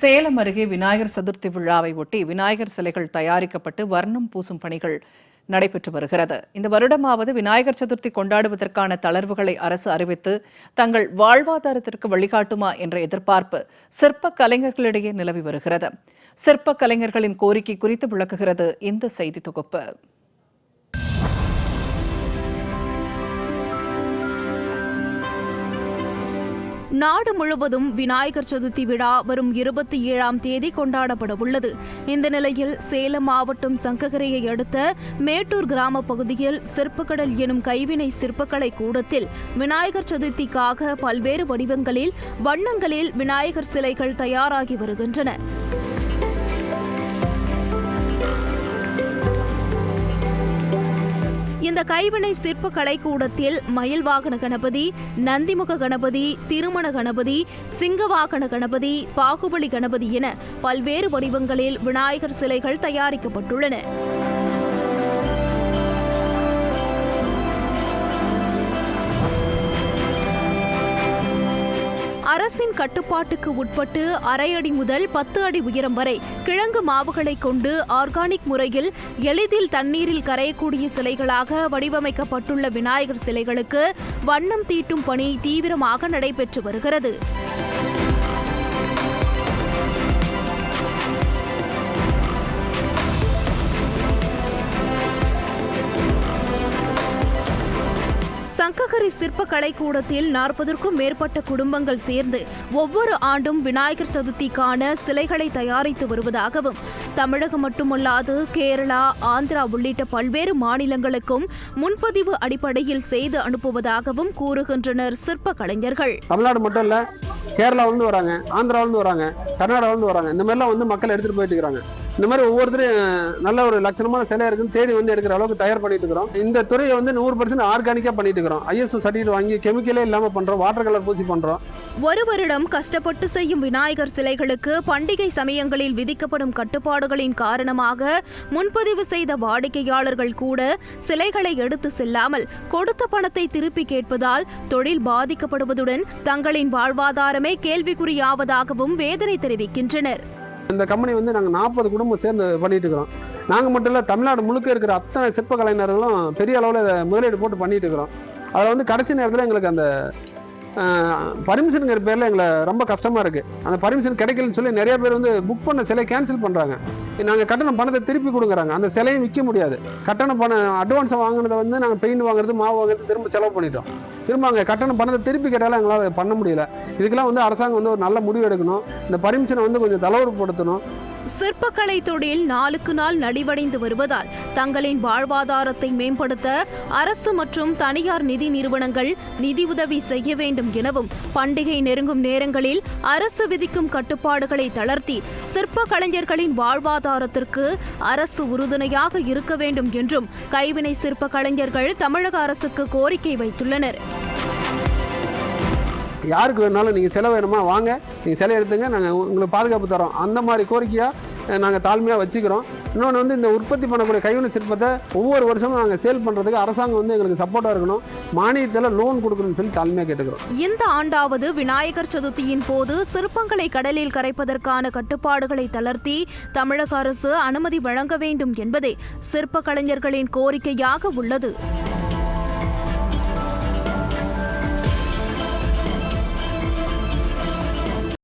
சேலம் அருகே விநாயகர் சதுர்த்தி விழாவை ஒட்டி விநாயகர் சிலைகள் தயாரிக்கப்பட்டு வர்ணம் பூசும் பணிகள் நடைபெற்று வருகிறது. இந்த வருடமாவது விநாயகர் சதுர்த்தி கொண்டாடுவதற்கான தளர்வுகளை அரசு அறிவித்து தங்கள் வாழ்வாதாரத்திற்கு வழிகாட்டுமா என்ற எதிர்பார்ப்பு சிற்ப கலைஞர்களிடையே நிலவி வருகிறது. சிற்ப கலைஞர்களின் கோரிக்கை குறித்து விளக்குகிறது இந்த செய்தி தொகுப்பு. நாடு முழுவதும் விநாயகர் சதுர்த்தி விழா வரும் இருபத்தி ஏழாம் தேதி கொண்டாடப்பட உள்ளது. இந்த நிலையில் சேலம் மாவட்டம் சங்ககரையை அடுத்த மேட்டூர் கிராம பகுதியில் சிற்பக்கடல் எனும் கைவினை சிற்பக்கலை கூடத்தில் விநாயகர் சதுர்த்திக்காக பல்வேறு வடிவங்களில் வண்ணங்களில் விநாயகர் சிலைகள் தயாராகி வருகின்றன. இந்த கைவினை சிற்ப கலைக்கூடத்தில் மயில் வாகன கணபதி நந்திமுக கணபதி திருமண கணபதி சிங்கவாகன கணபதி பாகுபலி கணபதி என பல்வேறு வடிவங்களில் விநாயகர் சிலைகள் தயாரிக்கப்பட்டுள்ளன. அரசின் கட்டுப்பாட்டுக்கு உட்பட்டு அரை அடி முதல் பத்து அடி உயரம் வரை கிழங்கு மாவுகளை கொண்டு ஆர்கானிக் முறையில் எளிதில் தண்ணீரில் கரையக்கூடிய சிலைகளாக வடிவமைக்கப்பட்டுள்ள விநாயகர் சிலைகளுக்கு வண்ணம் தீட்டும் பணி தீவிரமாக நடைபெற்று வருகிறது. சங்ககரி சிற்ப கலைக்கூடத்தில் நாற்பதற்கும் மேற்பட்ட குடும்பங்கள் சேர்ந்து ஒவ்வொரு ஆண்டும் விநாயகர் சதுர்த்திக்கான சிலைகளை தயாரித்து வருவதாகவும் தமிழகம் மட்டுமல்லாது கேரளா ஆந்திரா உள்ளிட்ட பல்வேறு மாநிலங்களுக்கும் முன்பதிவு அடிப்படையில் செய்து அனுப்புவதாகவும் கூறுகின்றனர் சிற்ப கலைஞர்கள் தமிழ்நாடு மட்டும் இல்லை கேரளாவிலிருந்து வராங்க ஆந்திராவிலிருந்து வராங்க கர்நாடகாவிலிருந்து வராங்க இந்த மாதிரிலாம் வந்து மக்கள் எடுத்துகிட்டு போயிட்டு இருக்கிறாங்க. இந்த மாதிரி ஒவ்வொருத்தரும் நல்ல ஒரு லட்சணமான சிலை இருக்குன்னு தேடி வந்து எடுக்கிற அளவுக்கு தயார் பண்ணிட்டு இருக்கிறோம். இந்த துறையை வந்து நூறு பர்சன்ட் ஆர்கானிக்காக பண்ணிட்டு இருக்கிறோம். ஐஎஸ்ஓ சர்டிஃபிகேட் வாங்கி கெமிக்கலே இல்லாமல் பண்ணுறோம் வாட்டர் கலர் பூசி பண்ணுறோம் ஒரு வருடம் கஷ்டப்பட்டு செய்யும் விநாயகர் சிலைகளுக்கு பண்டிகை சமயங்களில் விதிக்கப்படும் கட்டுப்பாடுகளின் காரணமாக முன்பதிவு செய்த வாடிக்கையாளர்கள் கூட சிலைகளை எடுத்து செல்லாமல் கொடுத்த பணத்தை திருப்பி கேட்பதால் தொழில் பாதிக்கப்படுவதுடன் தங்களின் வாழ்வாதாரமே கேள்விக்குறியாவதாகவும் வேதனை தெரிவிக்கின்றனர். இந்த கம்பெனி வந்து நாங்கள் நாற்பது குடும்பம் சேர்ந்து பண்ணிட்டு இருக்கிறோம். நாங்கள் மட்டும் இல்லை தமிழ்நாடு முழுக்க இருக்கிற அத்தனை சிற்ப கலைஞர்களும் பெரிய அளவில் முதலீடு போட்டு பண்ணிட்டு இருக்கிறோம். அதில் வந்து கடைசி நேரத்தில் எங்களுக்கு அந்த பர்மிஷனுங்கிற பேரில் எங்களை ரொம்ப கஷ்டமாக இருக்குது அந்த பர்மிஷன் கிடைக்கலன்னு சொல்லி நிறைய பேர் வந்து புக் பண்ண சிலை கேன்சல் பண்ணுறாங்க நாங்கள் கட்டணம் பணத்தை திருப்பி கொடுக்குறாங்க அந்த சிலையும் விற்க முடியாது. கட்டணம் பணம் அட்வான்ஸை வாங்கினதை வந்து நாங்கள் பெயிண்ட் வாங்குறது மாவு வாங்குறது திரும்ப செலவு பண்ணிட்டோம். திரும்ப அங்கே கட்டணம் பணத்தை திருப்பி கேட்டாலும் எங்களால் பண்ண முடியல. இதுக்கெல்லாம் வந்து அரசாங்கம் வந்து ஒரு நல்ல முடிவு எடுக்கணும். இந்த பர்மிஷனை வந்து கொஞ்சம் தளர்வுபடுத்தணும் சிற்பக்கலை தொழில் நாளுக்கு நாள் நலிவடைந்து வருவதால் தங்களின் வாழ்வாதாரத்தை மேம்படுத்த அரசு மற்றும் தனியார் நிதி நிறுவனங்கள் நிதியுதவி செய்ய வேண்டும் எனவும் பண்டிகை நெருங்கும் நேரங்களில் அரசு விதிக்கும் கட்டுப்பாடுகளை தளர்த்தி சிற்ப கலைஞர்களின் வாழ்வாதாரத்திற்கு அரசு உறுதுணையாக இருக்க வேண்டும் என்றும் கைவினை சிற்ப கலைஞர்கள் தமிழக அரசுக்கு கோரிக்கை வைத்துள்ளனர். யாருக்கு வேணாலும் நீங்கள் செலவு வேணுமா வாங்க. நீங்கள் சிலை எடுத்துங்க நாங்கள் உங்களுக்கு பாதுகாப்பு தரோம். அந்த மாதிரி கோரிக்கையாக நாங்கள் தாழ்மையாக வச்சுக்கிறோம். இன்னொன்று வந்து இந்த உற்பத்தி பண்ணக்கூடிய கைவினை சிற்பத்தை ஒவ்வொரு வருஷமும் நாங்கள் சேல் பண்ணுறதுக்கு அரசாங்கம் வந்து எங்களுக்கு சப்போர்ட்டாக இருக்கணும். மானியத்தில் லோன் கொடுக்கணும்னு சொல்லி தாழ்மையாக கேட்டுக்கிறோம். இந்த ஆண்டாவது விநாயகர் சதுர்த்தியின் போது சிற்பங்களை கடலில் கரைப்பதற்கான கட்டுப்பாடுகளை தளர்த்தி தமிழக அரசு அனுமதி வழங்க வேண்டும் என்பதே சிற்ப கலைஞர்களின் கோரிக்கையாக உள்ளது.